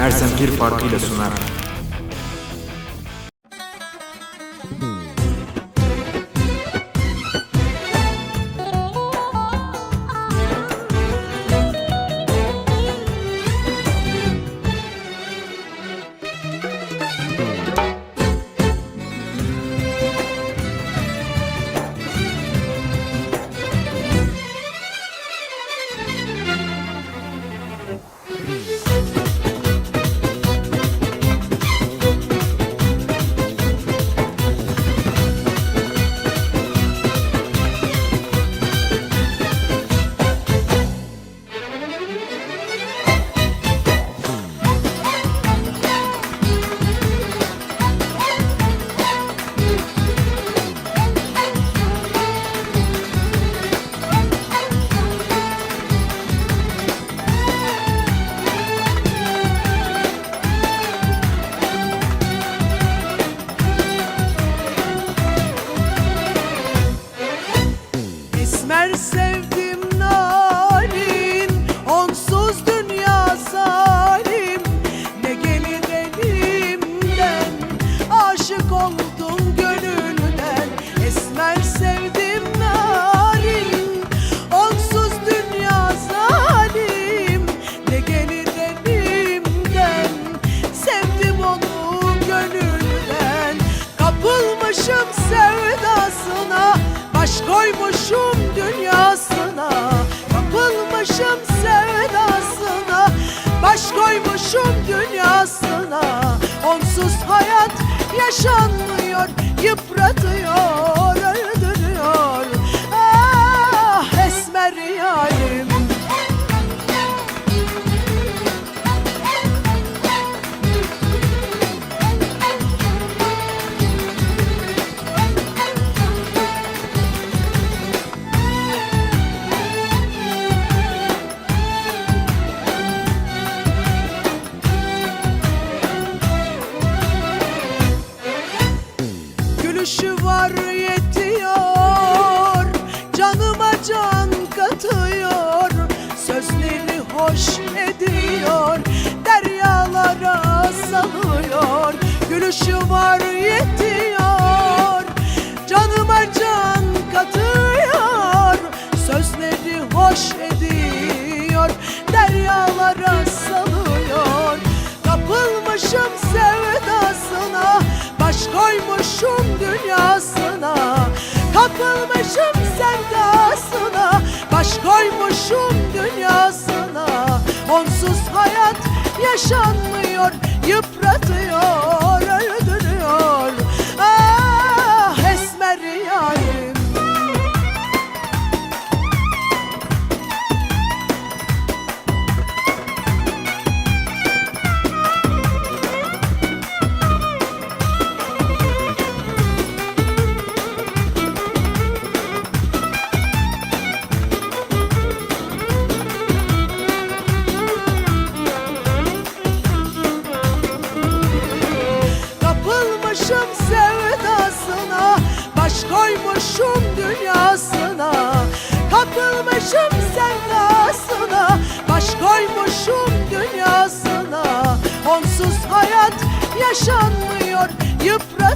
Ersem bir farkıyla sunar. Kapılmışım sevdasına Baş koymuşum dünyasına. Kapılmışım sevdasına Baş koymuşum dünyasına. Onsuz hayat yaşanmıyor Gülüşü var yetiyor. Canıma can katıyor. Sözleri hoş ediyor. Deryalara salıyor Gülüşü var yetiyor Baş koymuşum dünyasına Kapılmışım sevdasına. Baş koymuşum dünyasına Onsuz hayat yaşanmıyor Yıpratıyor, Kapılmışım sevdasına Baş koymuşum dünyasına. Kapılmışım sevdasına Baş koymuşum dünyasına. Onsuz hayat yaşanmıyor Yıpratıyor